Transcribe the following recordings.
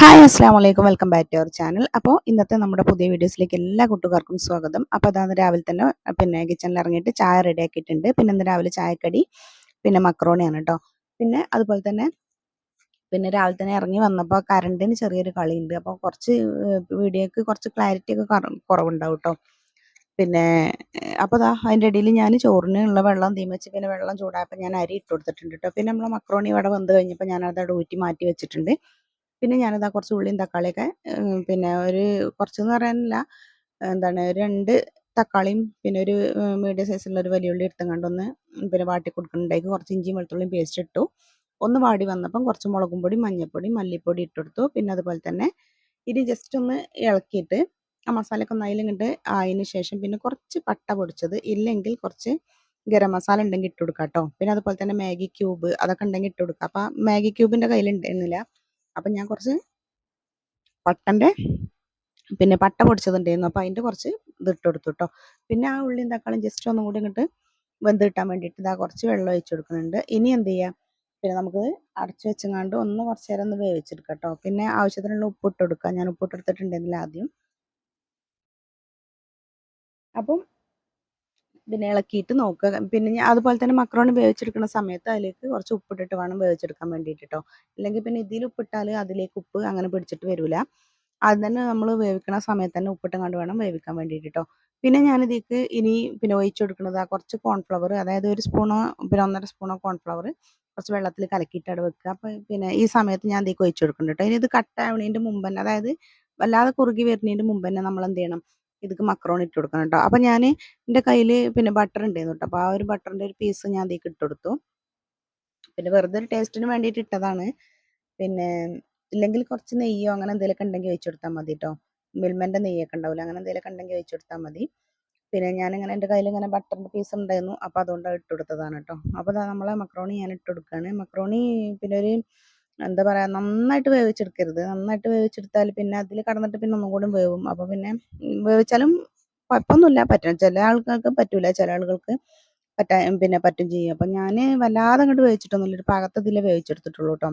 Hi അസ്സാം വലൈക്കും welcome back to our channel അപ്പോൾ ഇന്നത്തെ നമ്മുടെ പുതിയ വീഡിയോസിലേക്ക് എല്ലാ കൂട്ടുകാർക്കും സ്വാഗതം. അപ്പോൾ അതാണ് രാവിലെ തന്നെ പിന്നെ കിച്ചണിൽ ഇറങ്ങിയിട്ട് ചായ റെഡി ആക്കിയിട്ടുണ്ട്. പിന്നെ ഇന്ന് രാവിലെ ചായക്കടി പിന്നെ മക്രോണിയാണ് കേട്ടോ പിന്നെ അതുപോലെ തന്നെ പിന്നെ രാവിലെ തന്നെ ഇറങ്ങി വന്നപ്പോൾ കറണ്ടിന് ചെറിയൊരു കളിയുണ്ട്. അപ്പോൾ കുറച്ച് വീഡിയോക്ക് കുറച്ച് ക്ലാരിറ്റി ഒക്കെ കുറവുണ്ടാവും കേട്ടോ പിന്നെ അപ്പോൾ അതാ അതിന്റെ ഇടയിൽ ഞാൻ ചോറിനുള്ള വെള്ളം തീമച്ച് പിന്നെ വെള്ളം ചൂടായപ്പോൾ ഞാൻ അരി ഇട്ട് കൊടുത്തിട്ടുണ്ട് കേട്ടോ പിന്നെ നമ്മൾ മക്രോണി ഇവിടെ വന്ന് കഴിഞ്ഞപ്പോൾ ഞാനത് അവിടെ ഊറ്റി മാറ്റി വെച്ചിട്ടുണ്ട്. പിന്നെ ഞാനിതാ കുറച്ച് ഉള്ളിയും തക്കാളിയൊക്കെ പിന്നെ ഒരു കുറച്ചെന്ന് പറയാനില്ല എന്താണ് രണ്ട് തക്കാളിയും പിന്നെ ഒരു മീഡിയം സൈസുള്ള ഒരു വലിയ ഉള്ളി എടുത്തുകൊണ്ടൊന്ന് പിന്നെ വാട്ടി കൊടുക്കുന്നുണ്ടായിരിക്കും കുറച്ച് ഇഞ്ചിയും വെളുത്തുള്ളിയും പേസ്റ്റ് ഇട്ടു. ഒന്ന് വാടി വന്നപ്പം കുറച്ച് മുളകും പൊടി മഞ്ഞൾപ്പൊടി മല്ലിപ്പൊടി ഇട്ടെടുത്തു പിന്നെ അതുപോലെ തന്നെ ഇനി ജസ്റ്റ് ഒന്ന് ഇളക്കിയിട്ട് ആ മസാലയൊക്കെ ഒന്ന് കണ്ട് ആയതിനു ശേഷം പിന്നെ കുറച്ച് പട്ട പൊടിച്ചത് ഇല്ലെങ്കിൽ കുറച്ച് ഗരം മസാല ഉണ്ടെങ്കിൽ ഇട്ട് കൊടുക്കാം കേട്ടോ പിന്നെ അതുപോലെ തന്നെ മാഗി ക്യൂബ് അതൊക്കെ ഉണ്ടെങ്കിൽ ഇട്ട് കൊടുക്കാം. അപ്പം മാഗി ക്യൂബിന്റെ കയ്യിലുണ്ടായിരുന്നില്ല അപ്പം ഞാൻ കുറച്ച് പട്ടന്റെ പിന്നെ പട്ട പൊടിച്ചതുണ്ടായിരുന്നു. അപ്പോൾ അതിന്റെ കുറച്ച് ഇതിട്ട് കൊടുത്തു കേട്ടോ പിന്നെ ആ ഉള്ളിയും തക്കാളിയും ജസ്റ്റ് ഒന്നും കൂടി ഇങ്ങോട്ട് വെന്ത് കിട്ടാൻ വേണ്ടിയിട്ട് ഇതാ കുറച്ച് വെള്ളം ഒഴിച്ചു കൊടുക്കുന്നുണ്ട്. ഇനി എന്ത് ചെയ്യാം? പിന്നെ നമുക്ക് അടച്ചു വെച്ചങ്ങാണ്ട് ഒന്ന് കുറച്ച് നേരം ഒന്ന് വേവിച്ചെടുക്കാം കേട്ടോ പിന്നെ ആവശ്യത്തിനുള്ള ഉപ്പിട്ട് കൊടുക്കാം. ഞാൻ ഉപ്പിട്ട് എടുത്തിട്ടുണ്ടെങ്കിൽ ആദ്യം. അപ്പം പിന്നെ ഇളക്കിയിട്ട് നോക്കുക. പിന്നെ അതുപോലെ തന്നെ മക്രോണി വേവിച്ചെടുക്കുന്ന സമയത്ത് അതിലേക്ക് കുറച്ച് ഉപ്പിട്ടിട്ട് വേണം വേവിച്ചെടുക്കാൻ വേണ്ടിയിട്ട് കേട്ടോ അല്ലെങ്കിൽ പിന്നെ ഇതിൽ ഉപ്പിട്ടാൽ അതിലേക്ക് ഉപ്പ് അങ്ങനെ പിടിച്ചിട്ട് വരില്ല. അത് തന്നെ നമ്മൾ വേവിക്കുന്ന സമയത്ത് തന്നെ ഉപ്പിട്ടും കണ്ട് വേണം വേവിക്കാൻ വേണ്ടിയിട്ട് കേട്ടോ പിന്നെ ഞാനിതിലേക്ക് ഇനി പിന്നെ കൊടുക്കുന്നത് കുറച്ച് കോൺഫ്ലവർ അതായത് ഒരു സ്പൂണോ പിന്നെ ഒന്നര സ്പൂണോ കോൺഫ്ലവർ കുറച്ച് വെള്ളത്തിൽ കലക്കിയിട്ടാണ് വെക്കുക. അപ്പോൾ പിന്നെ ഈ സമയത്ത് ഞാൻ ഇതിലേക്ക് ഒഴിച്ചു കൊടുക്കുന്നുണ്ട് കേട്ടോ. ഇനി ഇത് കട്ടാവണേന്റെ മുമ്പ് തന്നെ അതായത് വല്ലാതെ കുറുകി വരുന്നതിന്റെ മുമ്പ് തന്നെ നമ്മൾ എന്ത് ചെയ്യണം? ഇതിക്ക് മക്രോണി ഇട്ട് കൊടുക്കണം കേട്ടോ അപ്പം ഞാൻ എന്റെ കയ്യിൽ പിന്നെ ബട്ടർ ഉണ്ടായിരുന്നു കേട്ടോ അപ്പോൾ ആ ഒരു ബട്ടറിന്റെ ഒരു പീസ് ഞാൻ അതിലേക്ക് ഇട്ട് കൊടുത്തു. പിന്നെ വെറുതെ ഒരു ടേസ്റ്റിന് വേണ്ടിയിട്ട് ഇട്ടതാണ്. പിന്നെ ഇല്ലെങ്കിൽ കുറച്ച് നെയ്യോ അങ്ങനെ എന്തെങ്കിലുമൊക്കെ ഉണ്ടെങ്കിൽ ഒഴിച്ചു കൊടുത്താൽ മതി കേട്ടോ മിൽമന്റെ നെയ്യൊക്കെ ഉണ്ടാവില്ല അങ്ങനെ എന്തെങ്കിലുമൊക്കെ ഉണ്ടെങ്കിൽ ഒഴിച്ചു കൊടുത്താൽ മതി. പിന്നെ ഞാനിങ്ങനെ എന്റെ കയ്യിൽ ഇങ്ങനെ ബട്ടറിന്റെ പീസ് ഉണ്ടായിരുന്നു അപ്പോൾ അതുകൊണ്ട് ഇട്ട് കൊടുത്തതാണ് കേട്ടോ അപ്പോൾ നമ്മളെ മക്രോണി ഞാൻ ഇട്ട് കൊടുക്കുകയാണ് മക്രോണി പിന്നെ ഒരു എന്താ പറയാ നന്നായിട്ട് വേവിച്ചെടുക്കരുത്. നന്നായിട്ട് വേവിച്ചെടുത്താൽ പിന്നെ അതിൽ കടന്നിട്ട് പിന്നെ ഒന്നും കൂടി വേവും. അപ്പോൾ പിന്നെ വേവിച്ചാലും കുഴപ്പമൊന്നുമില്ല പറ്റും ചില ആൾക്കാർക്ക് പറ്റൂല ചില ആളുകൾക്ക് പറ്റാ പിന്നെ പറ്റും ചെയ്യും. അപ്പം ഞാൻ വല്ലാതെ അങ്ങോട്ട് വേവിച്ചിട്ടൊന്നുമില്ല. ഒരു പാകത്തതിലേ വേവിച്ചെടുത്തിട്ടുള്ളൂ കേട്ടോ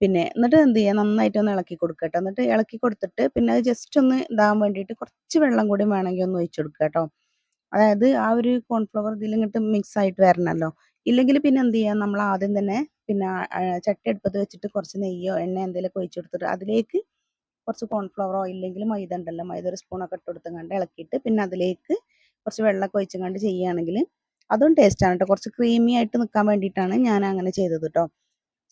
പിന്നെ എന്നിട്ട് എന്ത് ചെയ്യുക നന്നായിട്ട് ഒന്ന് ഇളക്കി കൊടുക്കട്ടോ. കേട്ടോ എന്നിട്ട് ഇളക്കി കൊടുത്തിട്ട് പിന്നെ അത് ജസ്റ്റ് ഒന്ന് ഇതാകാൻ വേണ്ടിയിട്ട് കുറച്ച് വെള്ളം കൂടി വേണമെങ്കിൽ ഒന്ന് ഒഴിച്ചു കൊടുക്കുക കേട്ടോ അതായത് ആ ഒരു കോൺഫ്ലവർ ഇതിൽ മിക്സ് ആയിട്ട് വരണമല്ലോ ഇല്ലെങ്കിൽ പിന്നെ എന്ത് ചെയ്യാം നമ്മൾ ആദ്യം തന്നെ പിന്നെ ചട്ടി അടുപ്പത്ത് വെച്ചിട്ട് കുറച്ച് നെയ്യോ എണ്ണ എന്തെങ്കിലും ഒഴിച്ചു കൊടുത്തിട്ട് അതിലേക്ക് കുറച്ച് കോൺഫ്ലവറോ ഇല്ലെങ്കിൽ മൈദ ഉണ്ടല്ലോ. മൈദ ഒരു സ്പൂണൊക്കെ ഇട്ട് കൊടുത്തങ്ങാണ്ട് ഇളക്കിയിട്ട് പിന്നെ അതിലേക്ക് കുറച്ച് വെള്ളം വെള്ളമൊക്കെ ഒഴിച്ചങ്ങാണ്ട് ചെയ്യുകയാണെങ്കിൽ അതും ടേസ്റ്റാണ് കേട്ടോ കുറച്ച് ക്രീമി ആയിട്ട് നിൽക്കാൻ വേണ്ടിയിട്ടാണ് ഞാൻ അങ്ങനെ ചെയ്തത് കേട്ടോ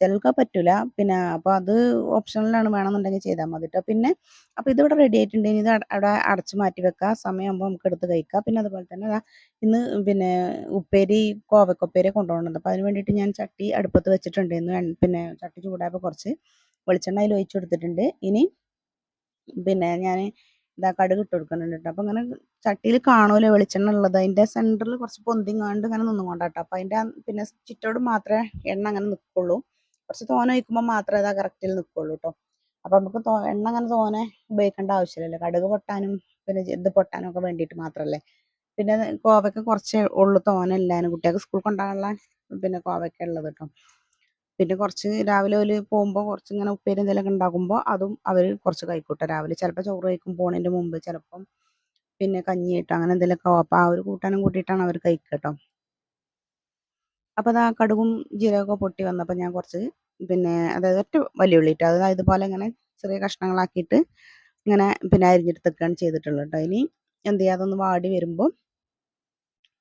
ചിലർക്ക് പറ്റില്ല പിന്നെ അപ്പോൾ അത് ഓപ്ഷനിലാണ് വേണമെന്നുണ്ടെങ്കിൽ ചെയ്താൽ മതി കേട്ടോ പിന്നെ അപ്പോൾ ഇതിവിടെ റെഡി ആയിട്ടുണ്ടെങ്കിൽ ഇത് അവിടെ അടച്ചു മാറ്റി വെക്കുക സമയമാകുമ്പോൾ നമുക്ക് എടുത്ത് കഴിക്കാം. പിന്നെ അതുപോലെ തന്നെ ഇന്ന് പിന്നെ ഉപ്പേരി കോവക്കുപ്പേരി കൊണ്ടുപോകുന്നുണ്ട് അപ്പോൾ അതിന് വേണ്ടിയിട്ട് ഞാൻ ചട്ടി അടുപ്പത്ത് വെച്ചിട്ടുണ്ട്. ഇന്ന് പിന്നെ ചട്ടി ചൂടായപ്പോൾ കുറച്ച് വെളിച്ചെണ്ണ അതിൽ ഒഴിച്ചു കൊടുത്തിട്ടുണ്ട്. ഇനി പിന്നെ ഞാൻ ഇതാ കടുക് ഇട്ട് കൊടുക്കുന്നുണ്ട് കേട്ടോ അങ്ങനെ ചട്ടിയിൽ കാണുമല്ലോ വെളിച്ചെണ്ണ ഉള്ളത്. അതിന്റെ സെന്ററിൽ കുറച്ച് പൊന്തിങ്ങാണ്ട് ഇങ്ങനെ നിന്നുകൊണ്ടാട്ടോ അപ്പോൾ അതിന്റെ പിന്നെ ചുറ്റോട് മാത്രമേ എണ്ണ അങ്ങനെ നിൽക്കുള്ളൂ. കുറച്ച് തോനെ ഒഴിക്കുമ്പോൾ മാത്രമേ അത് കറക്റ്റിൽ നിൽക്കുള്ളൂ കേട്ടോ അപ്പോൾ നമുക്ക് എണ്ണ അങ്ങനെ തോനെ ഉപയോഗിക്കേണ്ട ആവശ്യമില്ലല്ലോ. കടുക് പൊട്ടാനും പിന്നെ ഇത് പൊട്ടാനും ഒക്കെ വേണ്ടിയിട്ട് മാത്രമല്ലേ പിന്നെ കോവയ്ക്ക് കുറച്ച് ഉള്ളു തോനെ ഇല്ലാനും കുട്ടികൾക്ക് സ്കൂൾ കൊണ്ടുപോകാനുള്ള പിന്നെ കോവയ്ക്ക ഉള്ളത് കേട്ടോ പിന്നെ കുറച്ച് രാവിലെ ഒരു പോകുമ്പോൾ കുറച്ച് ഇങ്ങനെ ഉപ്പേരി എന്തെങ്കിലുമൊക്കെ ഉണ്ടാകുമ്പോൾ അതും അവർ കുറച്ച് കഴിക്കൂട്ടോ രാവിലെ ചിലപ്പോൾ ചോറ് കഴിക്കും പോണതിന്റെ മുമ്പ് ചിലപ്പം പിന്നെ കഞ്ഞിയിട്ട് അങ്ങനെ എന്തെങ്കിലുമൊക്കെ അപ്പോൾ ആ ഒരു കൂട്ടാനും കൂട്ടിയിട്ടാണ് അവർ കഴിക്കുക കേട്ടോ അപ്പോൾ അത് ആ കടുകും ജീരകമൊക്കെ പൊട്ടി വന്നപ്പോൾ ഞാൻ കുറച്ച് പിന്നെ അതായത് ഒറ്റ വലിയ ഉള്ളിട്ട് അതായത് ഇതുപോലെ ഇങ്ങനെ ചെറിയ കഷ്ണങ്ങളാക്കിയിട്ട് ഇങ്ങനെ പിന്നെ അരിഞ്ഞെടുത്തൊക്കെയാണ് ചെയ്തിട്ടുള്ളത് കേട്ടോ. ഇനി എന്ത് ചെയ്യുക അതൊന്ന് വാടി വരുമ്പോൾ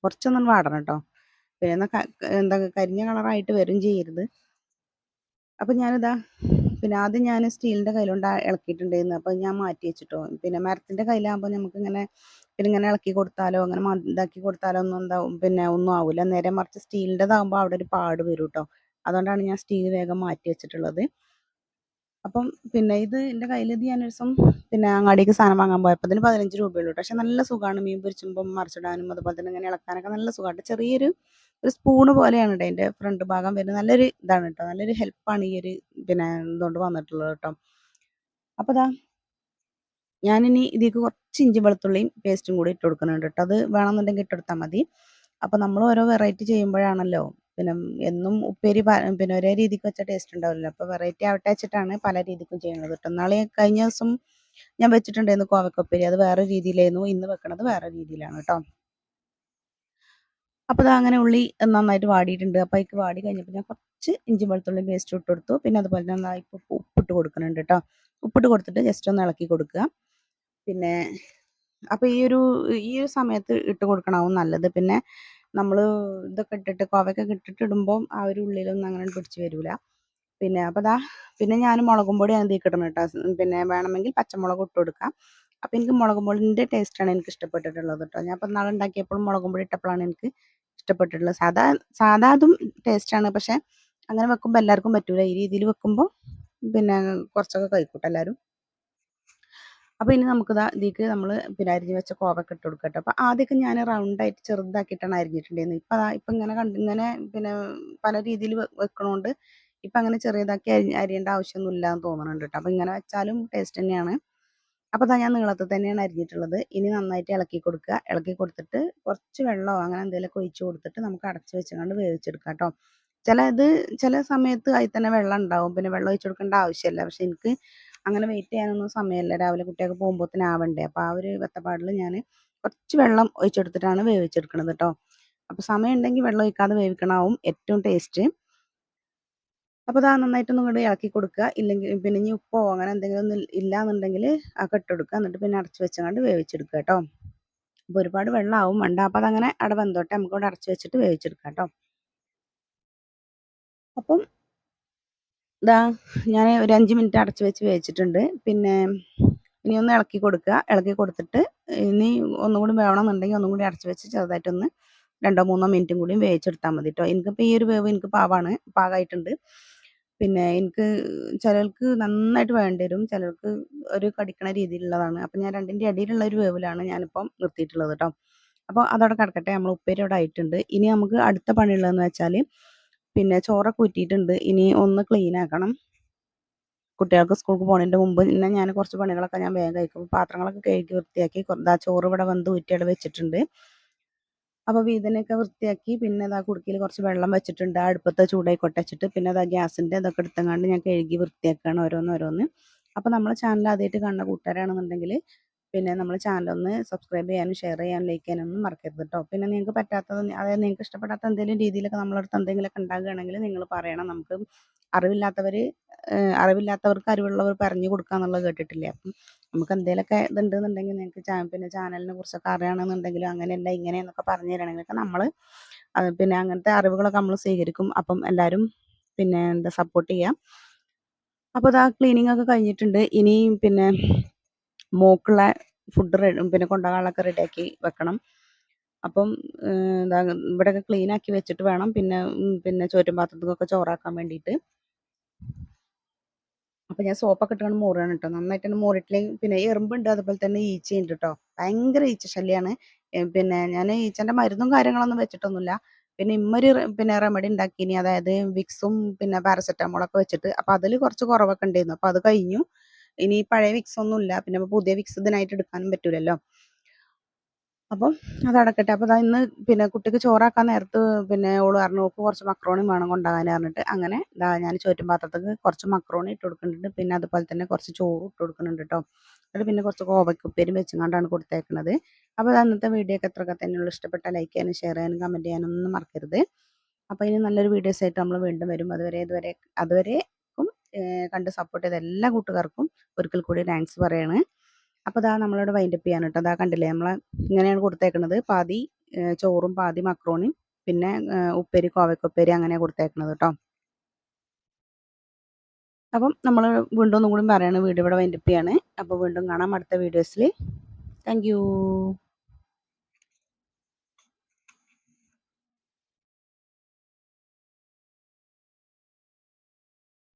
കുറച്ചൊന്നും വാടണം കേട്ടോ. പിന്നെ എന്താ കരിഞ്ഞ കളറായിട്ട് വരും ചെയ്യരുത്. അപ്പം ഞാനിതാ പിന്നെ ആദ്യം ഞാൻ സ്റ്റീലിന്റെ കയ്യിലുണ്ട് ഇളക്കിയിട്ടുണ്ടായിരുന്നു. അപ്പോൾ ഞാൻ മാറ്റി വെച്ചിട്ടോ. പിന്നെ മരത്തിന്റെ കയ്യിലാകുമ്പോൾ നമുക്കിങ്ങനെ ഇങ്ങനെ ഇളക്കി കൊടുത്താലോ അങ്ങനെ ഇതാക്കി കൊടുത്താലോ ഒന്നും എന്താ പിന്നെ ഒന്നും ആവില്ല നേരെ മറിച്ച് സ്റ്റീലിന്റെതാകുമ്പോൾ അവിടെ ഒരു പാട് വരും കേട്ടോ അതുകൊണ്ടാണ് ഞാൻ സ്റ്റീൽ വേഗം മാറ്റി വെച്ചിട്ടുള്ളത്. അപ്പം പിന്നെ ഇത് എന്റെ കയ്യിൽ ഇത് ഒരു ദിവസം പിന്നെ അങ്ങാടിക്ക് സാധനം വാങ്ങാൻ പോയപ്പോൾ അതിന് പതിനഞ്ച് രൂപയുള്ളൂ പക്ഷെ നല്ല സുഖമാണ്. മീൻ പൊരിച്ചുമ്പം മറിച്ചിടാനും അതുപോലെ തന്നെ ഇങ്ങനെ ഇളക്കാനൊക്കെ നല്ല സുഖമാണ് ചെറിയൊരു ഒരു സ്പൂണ് പോലെയാണ് കേട്ടോ എന്റെ ഫ്രണ്ട് ഭാഗം വരുന്നത്. നല്ലൊരു ഇതാണ് കേട്ടോ. നല്ലൊരു ഹെൽപ്പാണ് ഈ ഒരു പിന്നെ ഇതുകൊണ്ട് വന്നിട്ടുള്ളത് കേട്ടോ. അപ്പോൾ ഇതാ ഞാനിനി ഇതിലേക്ക് കുറച്ച് ഇഞ്ചി വെളുത്തുള്ളിയും പേസ്റ്റും കൂടി ഇട്ട് കൊടുക്കുന്നുണ്ട് കേട്ടോ. അത് വേണമെന്നുണ്ടെങ്കിൽ ഇട്ടെടുത്താൽ മതി. അപ്പോൾ നമ്മൾ ഓരോ വെറൈറ്റി ചെയ്യുമ്പോഴാണല്ലോ. പിന്നെ എന്നും ഉപ്പേരി പിന്നെ ഒരേ രീതിക്ക് വെച്ചാൽ ടേസ്റ്റ് ഉണ്ടാവില്ലല്ലോ. അപ്പോൾ വെറൈറ്റി ആവട്ടെ വെച്ചിട്ടാണ് പല രീതിക്കും ചെയ്യുന്നത് കേട്ടോ. നാളെ കഴിഞ്ഞ ദിവസം ഞാൻ വെച്ചിട്ടുണ്ടായിരുന്നു കോവക്കുപ്പേരി അത് വേറെ രീതിയിലായിരുന്നു. ഇന്ന് വെക്കണത് വേറെ രീതിയിലാണ് കേട്ടോ. അപ്പോൾ അത് അങ്ങനെ ഉള്ളി നന്നായിട്ട് വാടിയിട്ടുണ്ട്. അപ്പോൾ അതിക്ക് വാടി കഴിഞ്ഞപ്പോൾ ഞാൻ കുറച്ച് ഇഞ്ചി വെളുത്തുള്ളി പേസ്റ്റ് ഇട്ട് കൊടുത്തു. പിന്നെ അതുപോലെ നന്നായി ഉപ്പിട്ട് കൊടുക്കുന്നുണ്ട് കേട്ടോ. ഉപ്പിട്ട് കൊടുത്തിട്ട് ജസ്റ്റ് ഒന്ന് ഇളക്കി കൊടുക്കുക. പിന്നെ അപ്പോൾ ഈ ഒരു ഈ ഒരു സമയത്ത് ഇട്ട് കൊടുക്കണമാവും നല്ലത്. പിന്നെ നമ്മൾ ഇതൊക്കെ ഇട്ടിട്ട് കോവയ്ക്കൊക്കെ ഇട്ടിട്ട് ഇടുമ്പോൾ ആ ഒരു ഉള്ളിലൊന്നും അങ്ങനെ പിടിച്ച് വരില്ല പിന്നെ അപ്പോൾ ദാ പിന്നെ ഞാൻ മുളകും പൊടി അതിൽ കിട്ടണം കേട്ടോ. പിന്നെ വേണമെങ്കിൽ പച്ചമുളക് ഇട്ട് കൊടുക്കാം. അപ്പോൾ എനിക്ക് മുളകും പൊടിന്റെ ടേസ്റ്റാണ് എനിക്ക് ഇഷ്ടപ്പെട്ടിട്ടുള്ളത് കേട്ടോ. ഞാൻ ഇപ്പോൾ നാളെ ഉണ്ടാക്കിയപ്പോൾ മുളകും പൊടി ഇട്ടപ്പോഴാണ് എനിക്ക് ഇഷ്ടപ്പെട്ടിട്ടുള്ളത്. സാധാ സാധാ അതും ടേസ്റ്റാണ് പക്ഷേ അങ്ങനെ വെക്കുമ്പോൾ എല്ലാവർക്കും പറ്റൂല. ഈ രീതിയിൽ വെക്കുമ്പോൾ പിന്നെ കുറച്ചൊക്കെ കഴിക്കൂട്ടോ എല്ലാവരും. അപ്പോൾ ഇനി നമുക്ക് ഇതാ ഇതിലേക്ക് നമ്മൾ പിന്നെ അരിഞ്ഞ് വെച്ച കോവക്ക ഇട്ട് കൊടുക്കുക കേട്ടോ അപ്പോൾ ആദ്യമൊക്കെ ഞാൻ റൗണ്ടായിട്ട് ചെറുതാക്കിയിട്ടാണ് അരിഞ്ഞിട്ടുണ്ടായിരുന്നത് ഇപ്പം അതാ ഇപ്പം ഇങ്ങനെ കണ്ട് ഇങ്ങനെ പിന്നെ പല രീതിയിൽ വെക്കണോണ്ട് ഇപ്പം അങ്ങനെ ചെറിയതാക്കി അരി അരിയേണ്ട ആവശ്യമൊന്നും ഇല്ല എന്ന് തോന്നുന്നുണ്ട് കേട്ടോ. അപ്പോൾ ഇങ്ങനെ വെച്ചാലും ടേസ്റ്റ് തന്നെയാണ്. അപ്പോൾ അതാ ഞാൻ നീളത്തിൽ തന്നെയാണ് അരിഞ്ഞിട്ടുള്ളത്. ഇനി നന്നായിട്ട് ഇളക്കി കൊടുക്കുക. ഇളക്കി കൊടുത്തിട്ട് കുറച്ച് വെള്ളമോ അങ്ങനെ എന്തെങ്കിലുമൊക്കെ ഒഴിച്ച് കൊടുത്തിട്ട് നമുക്ക് അടച്ച് വെച്ചുകൊണ്ട് വേവിച്ചെടുക്കാം കേട്ടോ. ചില ഇത് ചില സമയത്ത് അതിൽ തന്നെ വെള്ളം ഉണ്ടാവും. പിന്നെ വെള്ളം ഒഴിച്ച് കൊടുക്കേണ്ട ആവശ്യമില്ല. പക്ഷെ എനിക്ക് അങ്ങനെ വെയിറ്റ് ചെയ്യാനൊന്നും സമയമില്ല. രാവിലെ കുട്ടിയൊക്കെ പോകുമ്പോഴത്തേനാവണ്ടേ അപ്പോൾ ആ ഒരു വെത്തപ്പാടിൽ ഞാൻ കുറച്ച് വെള്ളം ഒഴിച്ചെടുത്തിട്ടാണ് വേവിച്ചെടുക്കുന്നത് കേട്ടോ അപ്പോൾ സമയം ഉണ്ടെങ്കിൽ വെള്ളം ഒഴിക്കാതെ വേവിക്കണമാവും. ഏറ്റവും ടേസ്റ്റ് അപ്പോൾ അതാ നന്നായിട്ടൊന്നും കൂടി ഇളക്കി കൊടുക്കുക. ഇല്ലെങ്കിൽ പിന്നെ ഇനി ഉപ്പോ അങ്ങനെ എന്തെങ്കിലും ഒന്നും ഇല്ലാന്നുണ്ടെങ്കിൽ ആ കെട്ടെടുക്കുക എന്നിട്ട് പിന്നെ അടച്ചു വെച്ചങ്ങാണ്ട് വേവിച്ചെടുക്കുക കേട്ടോ അപ്പോൾ ഒരുപാട് വെള്ളം ആവും വേണ്ട അപ്പോൾ അതങ്ങനെ അവിടെ വെന്തോട്ടെ. നമുക്കവിടെ അടച്ചു വെച്ചിട്ട് വേവിച്ചെടുക്കാം കേട്ടോ അപ്പം ഇതാ ഞാൻ ഒരു അഞ്ച് മിനിറ്റ് അടച്ച് വെച്ച് വേവിച്ചിട്ടുണ്ട്. പിന്നെ ഇനി ഒന്ന് ഇളക്കി കൊടുക്കുക. ഇളക്കി കൊടുത്തിട്ട് ഇനി ഒന്നും കൂടി വേണമെന്നുണ്ടെങ്കിൽ ഒന്നും കൂടി അടച്ച് വെച്ച് ചെറുതായിട്ടൊന്ന് രണ്ടോ മൂന്നോ മിനിറ്റും കൂടി വേവിച്ചെടുത്താൽ മതി കേട്ടോ എനിക്കിപ്പോൾ ഈ ഒരു വേവ് എനിക്ക് പാവാണ്. പാകമായിട്ടുണ്ട് പിന്നെ എനിക്ക് ചിലർക്ക് നന്നായിട്ട് വേണ്ടി വരും. ചിലർക്ക് ഒരു കടിക്കണ രീതിയിലുള്ളതാണ്. അപ്പം ഞാൻ രണ്ടിന്റെ ഇടയിലുള്ള ഒരു വേവിലാണ് ഞാനിപ്പം നിർത്തിയിട്ടുള്ളത് കേട്ടോ അപ്പോൾ അതോടെ കിടക്കട്ടെ. നമ്മൾ ഉപ്പേരി അവിടെ ആയിട്ടുണ്ട്. ഇനി നമുക്ക് അടുത്ത പണിയുള്ളതെന്ന് വെച്ചാൽ പിന്നെ ചോറൊക്കെ ഊറ്റിയിട്ടുണ്ട്. ഇനി ഒന്ന് ക്ലീൻ ആക്കണം. കുട്ടികൾക്ക് സ്കൂൾക്ക് പോകുന്നതിന്റെ മുമ്പ് ഇന്നെ ഞാൻ കുറച്ച് പണികളൊക്കെ ഞാൻ വേഗം കഴിക്കും. പാത്രങ്ങളൊക്കെ കഴുകി വൃത്തിയാക്കി ദാ ചോറ് ഇവിടെ വന്ന് ഊറ്റിയുടെ വെച്ചിട്ടുണ്ട്. അപ്പോൾ വീതനൊക്കെ വൃത്തിയാക്കി പിന്നെ ഇതാ കുടുക്കിയിൽ കുറച്ച് വെള്ളം വെച്ചിട്ടുണ്ട്. അടുപ്പത്തെ ചൂടായിക്കോട്ടെ വെച്ചിട്ട് പിന്നെ അതാ ഗ്യാസിന്റെ ഇതൊക്കെ എടുത്തങ്ങാണ്ട് ഞാൻ കഴുകി വൃത്തിയാക്കുകയാണ് ഓരോന്ന് ഓരോന്ന്. അപ്പോൾ നമ്മളെ ചാനൽ ആദ്യമായിട്ട് കാണുന്ന കൂട്ടുകാരാണെന്നുണ്ടെങ്കിൽ പിന്നെ നമ്മൾ ഒന്ന് സബ്സ്ക്രൈബ് ചെയ്യാനും ഷെയർ ചെയ്യാനും ലൈക്ക് ചെയ്യാനൊന്നും മറക്കരുത് കേട്ടോ പിന്നെ നിങ്ങൾക്ക് പറ്റാത്തത് അതായത് നിങ്ങൾക്ക് ഇഷ്ടപ്പെടാത്ത എന്തെങ്കിലും രീതിയിലൊക്കെ നമ്മളടുത്ത് എന്തെങ്കിലുമൊക്കെ ഉണ്ടാകുകയാണെങ്കിൽ നിങ്ങൾ പറയണം. നമുക്ക് അറിവില്ലാത്തവർ അറിവില്ലാത്തവർക്ക് അറിവുള്ളവർ പറഞ്ഞു കൊടുക്കുക എന്നുള്ളത് കേട്ടിട്ടില്ലേ? അപ്പം നമുക്ക് എന്തെങ്കിലുമൊക്കെ ഇതുണ്ടെന്നുണ്ടെങ്കിൽ നിങ്ങൾക്ക് ചാ പിന്നെ ചാനലിനെ കുറിച്ചൊക്കെ അറിയണമെന്നുണ്ടെങ്കിലും അങ്ങനെയല്ല ഇങ്ങനെയെന്നൊക്കെ പറഞ്ഞു തരണമെങ്കിലൊക്കെ നമ്മൾ പിന്നെ അങ്ങനത്തെ അറിവുകളൊക്കെ നമ്മൾ സ്വീകരിക്കും. അപ്പം എല്ലാവരും പിന്നെ എന്താ സപ്പോർട്ട് ചെയ്യാം. അപ്പോൾ അത് ക്ലീനിങ് ഒക്കെ കഴിഞ്ഞിട്ടുണ്ട്. ഇനി പിന്നെ മോക്കുള്ള ഫുഡ് പിന്നെ കൊണ്ടുപോകാനുള്ളതൊക്കെ റെഡിയാക്കി വെക്കണം. അപ്പം എന്താ ഇവിടെയൊക്കെ ക്ലീൻ ആക്കി വെച്ചിട്ട് വേണം. പിന്നെ പിന്നെ ചോറ്റും പാത്രത്തിനൊക്കെ ചോറാക്കാൻ വേണ്ടിയിട്ട്. അപ്പം ഞാൻ സോപ്പൊക്കെ ഇട്ടാണ് മോറുകയാണ് കേട്ടോ നന്നായിട്ട് മോറിട്ടില്ലെങ്കിൽ പിന്നെ എറുമ്പുണ്ട് അതുപോലെ തന്നെ ഈച്ചയുണ്ട് കേട്ടോ ഭയങ്കര ഈച്ച ശല്യമാണ് പിന്നെ ഞാൻ ഈച്ചന്റെ മരുന്നും കാര്യങ്ങളൊന്നും വെച്ചിട്ടൊന്നുമില്ല. പിന്നെ ഇമ്മൊരു പിന്നെ റെമഡി ഉണ്ടാക്കിയിനി അതായത് വിക്സും പിന്നെ പാരസെറ്റമോളൊക്കെ വെച്ചിട്ട്. അപ്പം അതിൽ കുറച്ച് കുറവൊക്കെ ഉണ്ടായിരുന്നു. അപ്പം അത് കഴിഞ്ഞു. ഇനി പഴയ വിക്സ് ഒന്നും ഇല്ല പിന്നെ പുതിയ വിക്സ് ഇതിനായിട്ട് എടുക്കാനും പറ്റൂലല്ലോ. അപ്പം അതടക്കട്ടെ. അപ്പോൾ ഇന്ന് പിന്നെ കുട്ടിക്ക് ചോറാക്കാൻ നേരത്ത് പിന്നെ ഓൾ പറഞ്ഞു നോക്ക് കുറച്ച് മക്രോണി വേണം കൊണ്ടാകാൻ പറഞ്ഞിട്ട്. അങ്ങനെ ഇതാ ഞാൻ ചോറ്റും പാത്രത്തേക്ക് കുറച്ച് മക്രോണി ഇട്ട് കൊടുക്കുന്നുണ്ട്. പിന്നെ അതുപോലെ തന്നെ കുറച്ച് ചോറ് ഇട്ട് കൊടുക്കുന്നുണ്ട് കേട്ടോ അത് പിന്നെ കുറച്ച് കോവയ്ക്കുപ്പേരും വെച്ചുകൊണ്ടാണ് കൊടുത്തേക്കുന്നത് അപ്പോൾ അത് അന്നത്തെ വീഡിയോ ഒക്കെ എത്രയൊക്കെ തന്നെയുള്ള. ഇഷ്ടപ്പെട്ട ലൈക്ക് ചെയ്യാനും ഷെയർ ചെയ്യാനും കമന്റ് ചെയ്യാനും ഒന്നും മറക്കരുത്. അപ്പോൾ ഇനി നല്ലൊരു വീഡിയോസ് ആയിട്ട് നമ്മൾ വീണ്ടും വരും. അതുവരെ ഇതുവരെ അതുവരേക്കും കണ്ട് സപ്പോർട്ട് ചെയ്ത എല്ലാ കൂട്ടുകാർക്കും ഒരിക്കൽ കൂടി താങ്ക്സ് പറയാണ്. അപ്പോൾ അതാ നമ്മളോട് വൈൻഡപ്പ് ചെയ്യാൻ കേട്ടോ. അതാ കണ്ടില്ലേ നമ്മളെ ഇങ്ങനെയാണ് കൊടുത്തേക്കുന്നത് പാതി ചോറും പാതി മക്രോണിയും പിന്നെ ഉപ്പേരി കോവയ്ക്കുപ്പേരി അങ്ങനെയാണ് കൊടുത്തേക്കുന്നത് കേട്ടോ. അപ്പം നമ്മൾ വീണ്ടും ഒന്നും കൂടി പറയണം. വീഡിയോ ഇവിടെ വൈൻഡപ്പ് ചെയ്യാണ്. അപ്പോൾ വീണ്ടും കാണാം അടുത്ത വീഡിയോസിൽ താങ്ക്